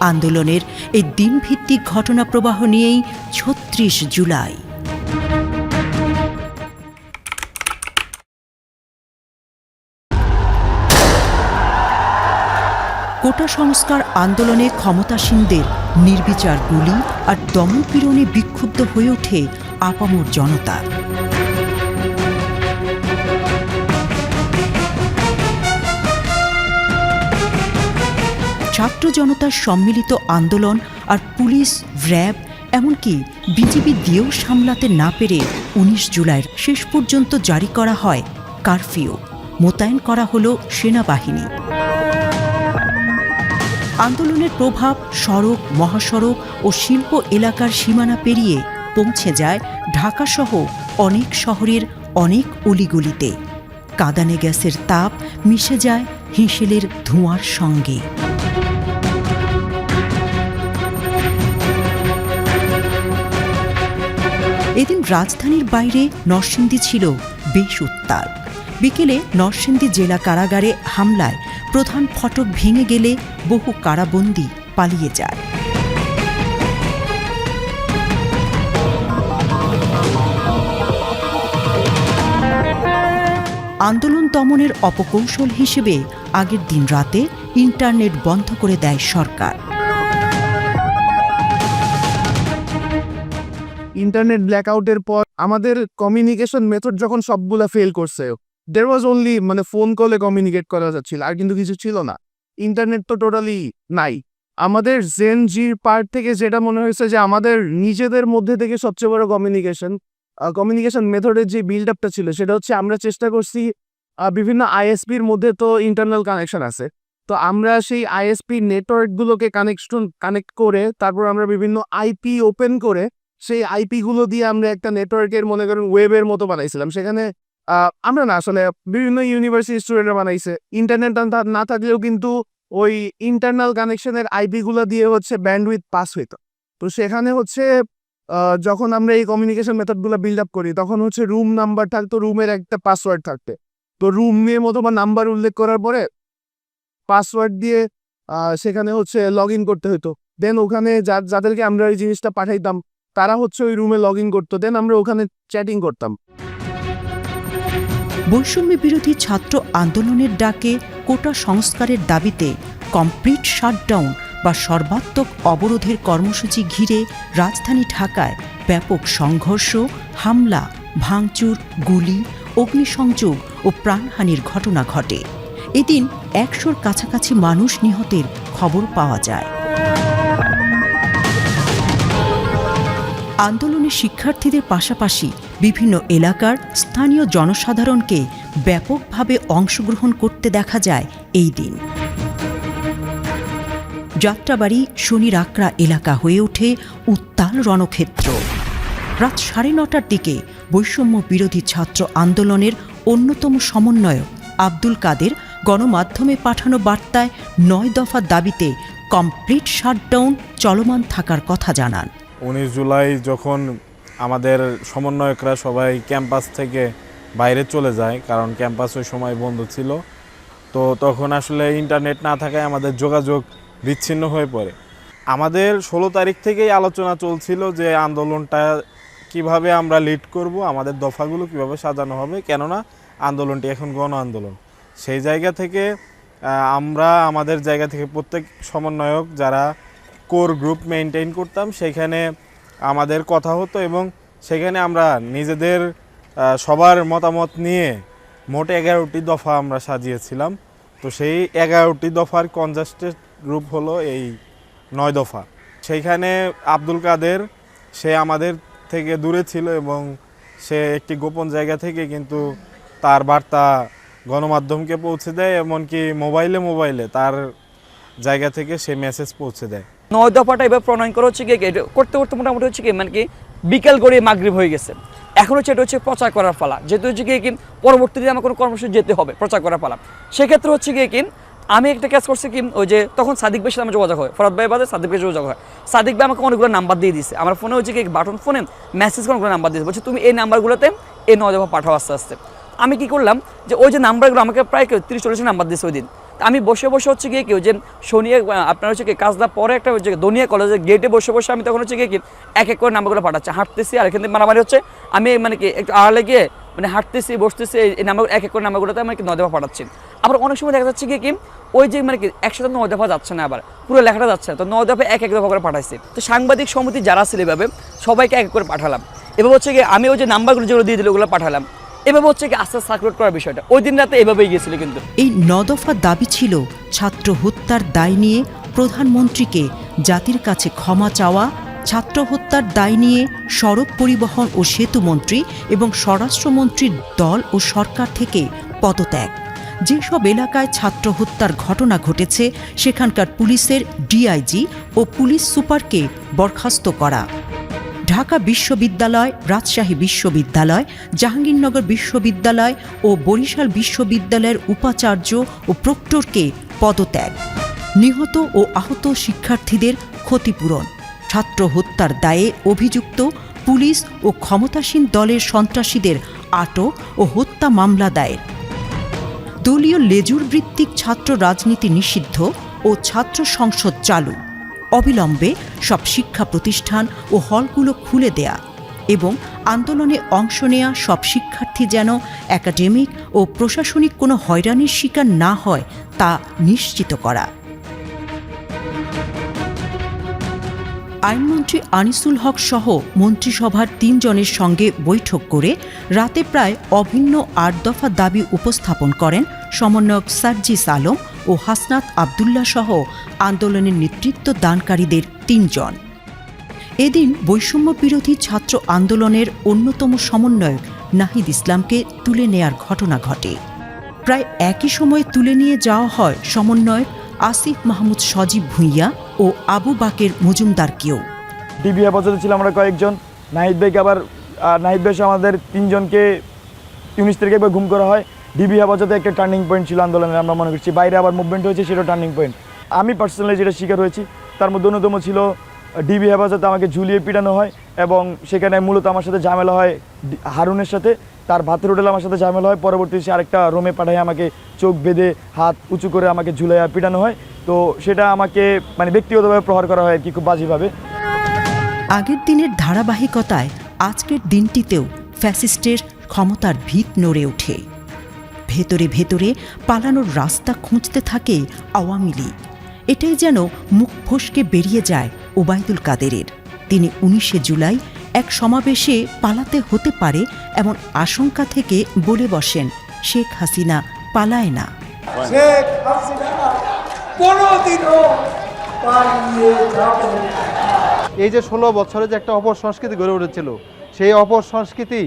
আন্দোলনের এই দিনভিত্তিক ঘটনা প্রবাহ নিয়েই ছত্রিশ জুলাই। কোটা সংস্কার আন্দোলনে ক্ষমতাসীনদের নির্বিচার গুলি আর দমনপীড়নে বিক্ষুব্ধ হয়ে ওঠে আপামর জনতা। ছাত্র জনতার সম্মিলিত আন্দোলন আর পুলিশ, র্যাব, এমনকি বিজিবি দিয়েও সামলাতে না পেরে উনিশ জুলাইয়ের শেষ পর্যন্ত জারি করা হয় কারফিউ। মোতায়েন করা হলো সেনাবাহিনী। আন্দোলনের প্রভাব সড়ক, মহাসড়ক ও শিল্প এলাকার সীমানা পেরিয়ে পৌঁছে যায় ঢাকাসহ অনেক শহরের অনেক অলিগলিতে। কাদানে গ্যাসের তাপ মিশে যায় হিঁসেলের ধোঁয়ার সঙ্গে। এদিন রাজধানীর বাইরে নরসিংদী ছিল বেশ উত্তাল। বিকেলে নরসিংদী জেলা কারাগারে হামলায় প্রধান ফটক ভেঙে গেলে বহু কারাবন্দী পালিয়ে যায়। আন্দোলন দমনের অপকৌশল হিসেবে আগের দিন রাতে ইন্টারনেট বন্ধ করে দেয় সরকার। ইন্টারনেট ব্ল্যাকআউটের পর আমাদের কমিউনিকেশন মেথড যখন সবগুলা ফেল করছে দের ওয়াজ অনলি মানে ফোন কলে কমিউনিকেট করা যাচ্ছিল, আর কিন্তু কিছু ছিল না। ইন্টারনেট তো টোটালি নাই। আমাদের জেন জির পার্ট থেকে যেটা মনে হয়েছে যে আমাদের নিজেদের মধ্যে থেকে সবচেয়ে বড় কমিউনিকেশন কমিউনিকেশন মেথডের যে বিল্ড আপটা ছিল, সেটা হচ্ছে আমরা চেষ্টা করছি বিভিন্ন আইএসপির মধ্যে তো ইন্টারনাল কানেকশন আছে। তো আমরা সেই আইএসপি নেটওয়ার্কগুলোকে কানেকশন কানেক্ট করে, তারপর আমরা বিভিন্ন আইপি ওপেন করে সেই আইপি গুলো দিয়ে আমরা একটা নেটওয়ার্কের মনে করেন ওয়েবের মতো বানাইছিলাম। সেখানে আমরা না, আসলে বিভিন্ন ইউনিভার্সিটি স্টুডেন্টরা বানাইছে। ইন্টারনেট না থাকলেও কিন্তু ওই ইন্টারনাল কানেকশনের আইপি গুলো দিয়ে হচ্ছে ব্যান্ডউইথ পাস হইতো। তো সেখানে হচ্ছে যখন আমরা এই কমিউনিকেশন মেথডগুলো বিল্ড আপ করি, তখন হচ্ছে রুম নাম্বার থাকতো রুমের একটা পাসওয়ার্ড থাকতে। তো রুম নিয়ে মতো বা নাম্বার উল্লেখ করার পরে পাসওয়ার্ড দিয়ে সেখানে হচ্ছে লগ ইন করতে হতো দেন ওখানে যাদেরকে আমরা এই জিনিসটা পাঠাইতাম তারা হচ্ছে ওই রুমে লগ ইন করতো দেন আমরা ওখানে চ্যাটিং করতাম। বৈষম্য বিরোধী ছাত্র আন্দোলনের ডাকে কোটা সংস্কারের দাবিতে কমপ্লিট শাটডাউন বা সর্বাত্মক অবরোধের কর্মসূচি ঘিরে রাজধানী ঢাকায় ব্যাপক সংঘর্ষ, হামলা, ভাঙচুর, গুলি, অগ্নিসংযোগ ও প্রাণহানির ঘটনা ঘটে। এদিন একশোর কাছাকাছি মানুষ নিহতের খবর পাওয়া যায়। আন্দোলনে শিক্ষার্থীদের পাশাপাশি বিভিন্ন এলাকার স্থানীয় জনসাধারণকে ব্যাপকভাবে অংশগ্রহণ করতে দেখা যায় এই দিন। যাত্রাবাড়ি শনির আকড়া এলাকা হয়ে ওঠে উত্তাল রণক্ষেত্র। রাত সাড়ে নটার দিকে বৈষম্য বিরোধী ছাত্র আন্দোলনের অন্যতম সমন্বয়ক আব্দুল কাদের গণমাধ্যমে পাঠানো বার্তায় নয় দফা দাবিতে কমপ্লিট শাটডাউন চলমান থাকার কথা জানান। উনিশ জুলাই যখন আমাদের সমন্বয়করা সবাই ক্যাম্পাস থেকে বাইরে চলে যায়, কারণ ক্যাম্পাস ওই সময় বন্ধ ছিল, তো তখন আসলে ইন্টারনেট না থাকায় আমাদের যোগাযোগ বিচ্ছিন্ন হয়ে পড়ে। আমাদের ষোলো তারিখ থেকেই আলোচনা চলছিল যে আন্দোলনটা কীভাবে আমরা লিড করব, আমাদের দফাগুলো কীভাবে সাজানো হবে, কেননা আন্দোলনটি এখন গণ আন্দোলন। সেই জায়গা থেকে আমরা আমাদের জায়গা থেকে প্রত্যেক সমন্বয়ক যারা কোর গ্রুপ মেনটেন করতাম, সেখানে আমাদের কথা হতো এবং সেখানে আমরা নিজেদের সবার মতামত নিয়ে মোট এগারোটি দফা আমরা সাজিয়েছিলাম। তো সেই এগারোটি দফার কনজাস্টেড গ্রুপ হলো এই নয় দফা। সেইখানে আব্দুল কাদের, সে আমাদের থেকে দূরে ছিল এবং সে একটি গোপন জায়গা থেকে কিন্তু তার বার্তা গণমাধ্যমকে পৌঁছে দেয়, এমনকি মোবাইলে মোবাইলে তার জায়গা থেকে সে মেসেজ পৌঁছে দেয়। নয় দফাটা এবার প্রণয়ন করা হচ্ছে কি? করতে করতে মোটামুটি হচ্ছে কি মানে কি, বিকেল গড়িয়ে মাগরিব হয়ে গেছে। এখন হচ্ছে এটা হচ্ছে প্রচার করার পালা। যেহেতু হচ্ছে কি কি, পরবর্তীতে আমার কোনো কর্মসূচি যেতে হবে প্রচার করার পালা। সেক্ষেত্রে হচ্ছে কি কি, আমি একটা কাজ করছি কি, ওই যে তখন সাদিক ভাইয়ের সাথে আমার যোগাযোগ হয়, ফরাদ ভাই বাদে সাদিক ভাইয়ের যোগাযোগ হয়। সাদিক ভাই আমাকে অনেকগুলো নাম্বার দিয়ে দিছে আমার ফোনে হচ্ছে কি বাটন ফোনে মেসেজ অনেকগুলো নাম্বার দিয়েছে। বলছে, তুমি এই নাম্বারগুলোতে এই নয় দফা পাঠাও আস্তে আস্তে। আমি কি করলাম যে ওই যে নাম্বারগুলো আমাকে প্রায় তিরিশ, চল্লিশ নাম্বার দিয়েছে ওই দিন। আমি বসে বসে হচ্ছে গিয়ে কি ওই যে শনিয়ে আপনার হচ্ছে কি কাজটা পরে একটা যে দনিয়া কলেজের গেটে বসে বসে আমি তখন হচ্ছে গিয়ে কি এক এক করে নাম্বারগুলো পাঠাচ্ছি, হাঁটতেছি আর এখান থেকে মারামারি হচ্ছে, আমি মানে কি একটু আড়ালে গিয়ে মানে হাঁটতেছি, বসতেছি, এই- নাম্বার, এক এক করে নাম্বারগুলোতে আমি কি নয় দফা পাঠাচ্ছি। আবার অনেক সময় দেখা যাচ্ছে কি কি ওই যে মানে কি একসাথে নয় দফা যাচ্ছে না আবার, পুরো লেখাটা যাচ্ছে না, তো নয় দফা এক এক দফা করে পাঠাইছি। তো সাংবাদিক সমিতি যারা ছিল এভাবে সবাইকে এক এক করে পাঠালাম। এভাবে হচ্ছে কি আমি ওই যে নাম্বারগুলো যেগুলো দিয়ে দিল ওগুলো পাঠালাম। এভাবে হচ্ছে কি আস্তে সার্কুলেট করার বিষয়টা। ওই দিন রাতে এভাবেই গিয়েছিল কিন্তু। এই নদফা দাবি ছিল ছাত্র হত্যার দায় নিয়ে প্রধানমন্ত্রীকে জাতির কাছে ক্ষমা চাওয়া, ছাত্র হত্যার দায় নিয়ে সড়ক পরিবহন ও সেতু মন্ত্রী এবং স্বরাষ্ট্রমন্ত্রীর দল ও সরকার থেকে পদত্যাগ। যেসব এলাকায় ছাত্র হত্যার ঘটনা ঘটেছে, সেখানকার পুলিশের ডিআইজি ও পুলিশ সুপারকে বরখাস্ত করা। ঢাকা বিশ্ববিদ্যালয়, রাজশাহী বিশ্ববিদ্যালয়, জাহাঙ্গীরনগর বিশ্ববিদ্যালয় ও বরিশাল বিশ্ববিদ্যালয়ের উপাচার্য ও প্রক্টরকে পদত্যাগ। নিহত ও আহত শিক্ষার্থীদের ক্ষতিপূরণ। ছাত্র হত্যার দায়ে অভিযুক্ত পুলিশ ও ক্ষমতাসীন দলের সন্ত্রাসীদের আটক ও হত্যা মামলা দায়ের। দলীয় লেজুর ভিত্তিক ছাত্র রাজনীতি নিষিদ্ধ ও ছাত্র সংসদ চালু। অবিলম্বে সব শিক্ষা প্রতিষ্ঠান ও হলগুলো খুলে দেয়া এবং আন্দোলনে অংশ নেয়া সব শিক্ষার্থী যেন একাডেমিক ও প্রশাসনিক কোনো হয়রানির শিকার না হয় তা নিশ্চিত করা। আইনমন্ত্রী আনিসুল হক সহ মন্ত্রিসভার তিনজনের সঙ্গে বৈঠক করে রাতে প্রায় অভিন্ন আট দফা দাবি উপস্থাপন করেন সমন্বয়ক সার্জিস আলম ও হাসনাত আবদুল্লাহ সহ আন্দোলনের নেতৃত্ব দানকারীদের তিনজন। এদিন বৈষম্য বিরোধী ছাত্র আন্দোলনের অন্যতম সমন্বয়ক নাহিদ ইসলামকে তুলে নেয়ার ঘটনা ঘটে। প্রায় একই সময়ে তুলে নিয়ে যাওয়া হয় সমন্বয়ক আসিফ মাহমুদ সজীব ভূঁইয়া ও আবু বাকের মজুমদারকেও। ডিবি হেফাজতে ছিলাম আমরা কয়েকজন। নাহিদ ভাইকে আবার নাহিদ ভাই আমাদের তিনজনকে উনিশ তারিখে ঘুম করা হয়। ডিবি হেফাজতে একটা টার্নিং পয়েন্ট ছিল আন্দোলনের, আমরা মনে করছি। বাইরে আবার মুভমেন্ট হয়েছে, সেটা টার্নিং পয়েন্ট আমি পার্সোনালি যেটা শিকার হয়েছি, তার মধ্যে অন্যতম ছিল ডিবি হেফাজতে আমাকে ঝুলিয়ে পিটানো হয় এবং সেখানে মূলত আমার সাথে ঝামেলা হয় হারুনের সাথে। তার ভাতের হোটেল আমার সাথে ঝামেলা হয়, পরবর্তী সে আরেকটা রুমে পাঠায় আমাকে চোখ বেঁধে হাত উঁচু করে আমাকে ঝুলাইয়া পিটানো হয়। তো সেটা আমাকে মানে ব্যক্তিগতভাবে প্রহার করা হয় আর কি, খুব বাজেভাবে। আগের দিনের ধারাবাহিকতায় আজকের দিনটিতেও ফ্যাসিস্টের ক্ষমতার ভিত নড়ে ওঠে। ভেতরে ভেতরে পালানোর রাস্তা খুঁজতে থাকে আওয়ামী লীগ। এটাই যেন মুখ ফসকে বেরিয়ে যায় ওবায়দুল কাদেরের। তিনি উনিশে জুলাই এক সমাবেশে পালাতে হতে পারে এমন আশঙ্কা থেকে বলে বসেন শেখ হাসিনা পালায় না। শেখ হাসিনা কোনোদিনও পালিয়ে যাবে এই যে ষোলো বছরে যে একটা অপর সংস্কৃতি গড়ে উঠেছিল সেই অপর সংস্কৃতি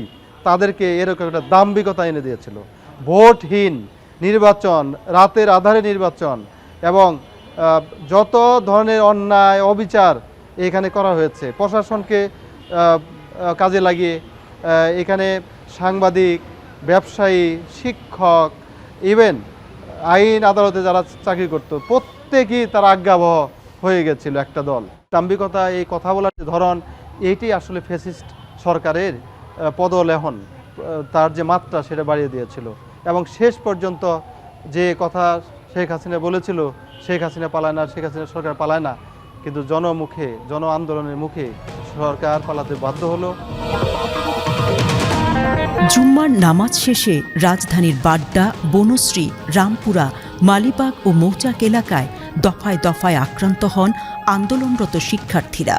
তাদেরকে এরকম একটা দাম্ভিকতা এনে দিয়েছিল। ভোটহীন নির্বাচন, রাতের আধারে নির্বাচন এবং যত ধরনের অন্যায়, অবিচার এখানে করা হয়েছে, প্রশাসনকে কাজে লাগিয়ে এখানে সাংবাদিক, ব্যবসায়ী, শিক্ষক ইভেন আইন আদালতে যারা চাকরি করত, প্রত্যেকেই তার আজ্ঞাবহ হয়ে গেছিল একটা দল। দাম্ভিকতা, এই কথা বলার ধরন এইটি আসলে ফেসিস্ট সরকারের পদলেহন তার যে মাত্রা সেটা বাড়িয়ে দিয়েছিল। এবং শেষ পর্যন্ত যে কথা শেখ হাসিনা বলেছিল, শেখ হাসিনা পালায় না, শেখ হাসিনা সরকার পালায় না, কিন্তু জনমুখে, জন আন্দোলনের মুখে সরকার পালাতে বাধ্য হলো। জুম্মার নামাজ শেষে রাজধানীর বাড্ডা, বনশ্রী, রামপুরা, মালিবাগ ও মৌচাক এলাকায় দফায় দফায় আক্রান্ত হন আন্দোলনরত শিক্ষার্থীরা।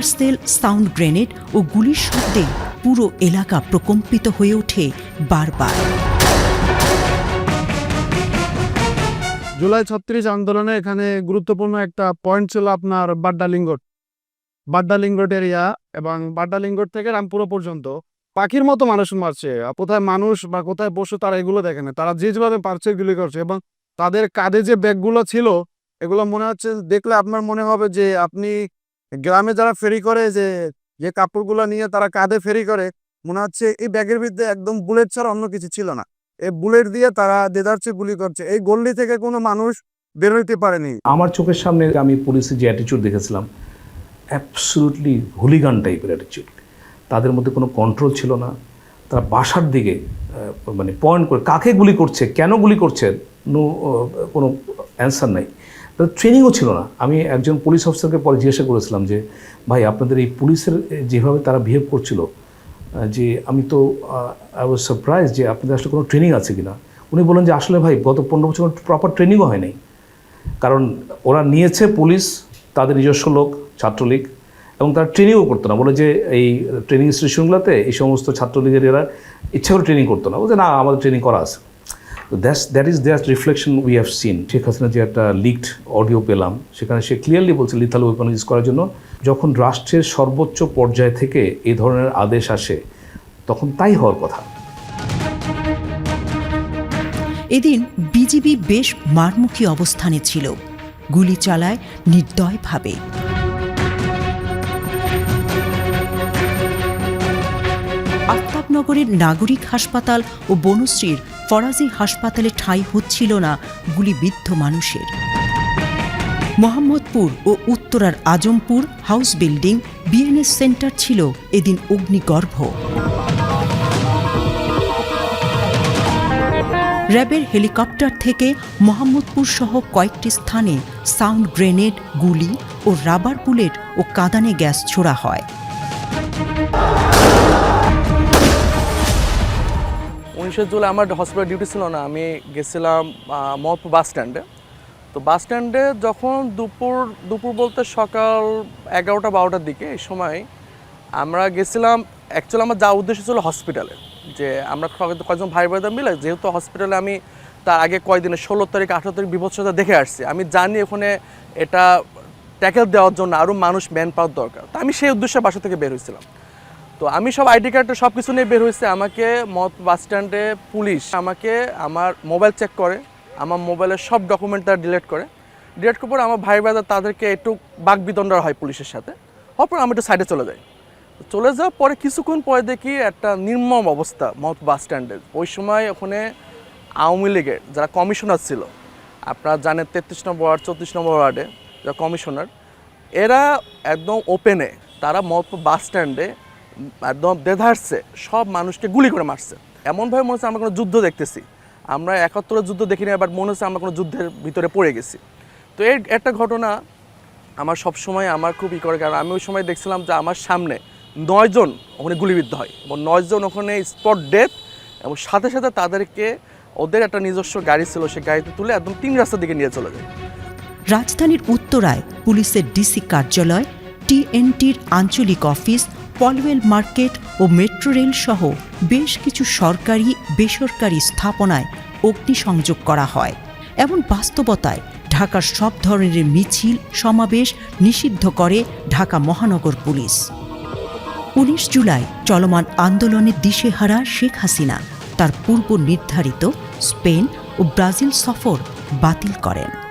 টিয়ার সেল সাউন্ড গ্রেনেড ও গুলির শব্দে পুরো এলাকা প্রকম্পিত হয়ে ওঠে বারবার। জুলাই ছত্রিশ আন্দোলনে এখানে গুরুত্বপূর্ণ একটা পয়েন্ট ছিল আপনার Badda link road Badda link road area এবং বাড্ডা লিঙ্গট থেকে রামপুরা পর্যন্ত পাখির মতো মানুষ মারছে। কোথায় মানুষ বা কোথায় পশু তারা এগুলো দেখে না। তারা যে যেভাবে পারছে গুলি করছে এবং তাদের কাঁধে যে ব্যাগগুলো ছিল, এগুলো মনে হচ্ছে দেখলে আপনার মনে হবে যে আপনি গ্রামে যারা ফেরি করে যে যে কাপড়গুলো নিয়ে তারা কাঁধে ফেরি করে, মনে হচ্ছে এই ব্যাগের ভিতরে একদম বুলেট ছাড়া অন্য কিছু ছিল না। এই বুলেট দিয়ে তারা দেদারছে গুলি করছে। এই গল্লি থেকে কোনো মানুষ বেরোইতে পারেনি। আমার চোখের সামনে আমি পুলিশের যে অ্যাটিচিউড দেখেছিলাম অ্যাবসলুটলি হুলিগান টাইপের অ্যাটিচিউড তাদের মধ্যে কোনো কন্ট্রোল ছিল না। তারা বাসার দিকে মানে পয়েন্ট করে, কাকে গুলি করছে, কেন গুলি করছে নো কোনো অ্যান্সার নাই। ট্রেনিংও ছিল না। আমি একজন পুলিশ অফিসারকে পরে জিজ্ঞাসা করেছিলাম যে, ভাই, আপনাদের এই পুলিশের যেভাবে তারা বিহেভ করছিল যে আমি তো আই ওয়াজ সারপ্রাইজ যে আপনাদের আসলে কোনো ট্রেনিং আছে কি না উনি বলেন যে, আসলে ভাই, গত পনেরো বছর প্রপার ট্রেনিংও হয় নাই। কারণ ওরা নিয়েছে পুলিশ, তাদের নিজস্ব লোক, ছাত্রলীগ, এবং তারা ট্রেনিংও করতো না। বলে যে, এই ট্রেনিং স্টেশনগুলোতে এই সমস্ত ছাত্রলীগের এরা ইচ্ছা করে ট্রেনিং করতো না। বলছে, না, আমাদের ট্রেনিং করা আছে। তো that's that is that reflection we have seen Sheikh Hasina যে একটা লিকড অডিও পেলাম, সেখানে সে ক্লিয়ারলি বলছে লিথাল ওয়েপন ইউজ করার জন্য। যখন রাষ্ট্রের সর্বোচ্চ পর্যায় থেকে এই ধরনের আদেশ আসে, তখন তাই হওয়ার কথা। এদিন বিজিবি বেশ মারমুখী অবস্থানে ছিল। গুলি চালায় নির্দয়ভাবে। আফতাবনগরের নাগরিক হাসপাতাল ও বনশ্রীর ফরাজি হাসপাতালে ঠাঁই হচ্ছিল না গুলিবিদ্ধ মানুষের। মোহাম্মদপুর ও উত্তরার Azampur house building BNS centre ছিল এদিন অগ্নিগর্ভ। র্যাবের হেলিকপ্টার থেকে মোহাম্মদপুর সহ কয়েকটি স্থানে সাউন্ড গ্রেনেড, গুলি ও রাবার বুলেট ও কাঁদানে গ্যাস ছোড়া হয়। উনিশে জুলাই আমার হসপিটাল ডিউটি ছিল না, আমি গেছিলাম মহৎপুর বাস স্ট্যান্ডে তো বাস স্ট্যান্ডে যখন দুপুর দুপুর বলতে সকাল এগারোটা, বারোটার দিকে এই সময় আমরা গেছিলাম অ্যাকচুয়ালি আমার যাওয়ার উদ্দেশ্য ছিল হসপিটালে যে আমরা কয়েকজন ভাই বোনেরা মিলে যেহেতু হসপিটালে আমি তার আগে কয়েকদিনে ষোলো তারিখ, আঠারো তারিখ বিভৎসতা দেখে আসছি। আমি জানি ওখানে এটা ট্যাকেল দেওয়ার জন্য আরও মানুষ ম্যান পাওয়ার দরকার। তো আমি সেই উদ্দেশ্যে বাসা থেকে বের হয়েছিলাম। তো আমি সব আইডি কার্ডে সব কিছু নিয়ে বের হয়েছে। আমাকে মত বাস স্ট্যান্ডে পুলিশ আমাকে আমার মোবাইল চেক করে, আমার মোবাইলের সব ডকুমেন্ট তারা ডিলেট করে। ডিলেট করার পর আমার ভাই ব্রাদার তাদেরকে একটু বাক বিতণ্ডা হয় পুলিশের সাথে। হওয়ার পর আমি একটু সাইডে চলে যাই। চলে যাওয়ার পরে কিছুক্ষণ পরে দেখি একটা নির্মম অবস্থা মত বাস স্ট্যান্ডে। ওই সময় ওখানে আওয়ামী লীগের যারা কমিশনার ছিল, আপনারা জানেন তেত্রিশ নম্বর ওয়ার্ড, চৌত্রিশ নম্বর ওয়ার্ডে যারা কমিশনার এরা একদম ওপেনে তারা মত বাস স্ট্যান্ডে একদম দেধারছে সব মানুষকে গুলি করে মারছে। এমনভাবে মনে হচ্ছে আমরা কোনো যুদ্ধ দেখতেছি। আমরা একাত্তরের যুদ্ধ দেখি না বাট মনে হচ্ছে আমরা কোনো যুদ্ধের ভিতরে পড়ে গেছি। তো এর একটা ঘটনা আমার সব সময় আমার খুব ই করে, কারণ আমি ওই সময় দেখছিলাম যে আমার সামনে নয়জন ওখানে গুলিবিদ্ধ হয় এবং নয়জন ওখানে স্পট ডেথ এবং সাথে সাথে তাদেরকে ওদের একটা নিজস্ব গাড়ি ছিল সেই গাড়িতে তুলে একদম তিন রাস্তার দিকে নিয়ে চলে যায়। রাজধানীর উত্তরায় পুলিশের ডিসি কার্যালয়, টিএনটির আঞ্চলিক অফিস পলওয়েল মার্কেট ও মেট্রো রেল সহ বেশ কিছু সরকারি, বেসরকারি স্থাপনায় অগ্নিসংযোগ করা হয়। এমন বাস্তবতায় ঢাকার সব ধরনের মিছিল, সমাবেশ নিষিদ্ধ করে ঢাকা মহানগর পুলিশ। উনিশ জুলাই চলমান আন্দোলনে দিশেহারা শেখ হাসিনা তার পূর্ব নির্ধারিত স্পেন ও ব্রাজিল সফর বাতিল করেন।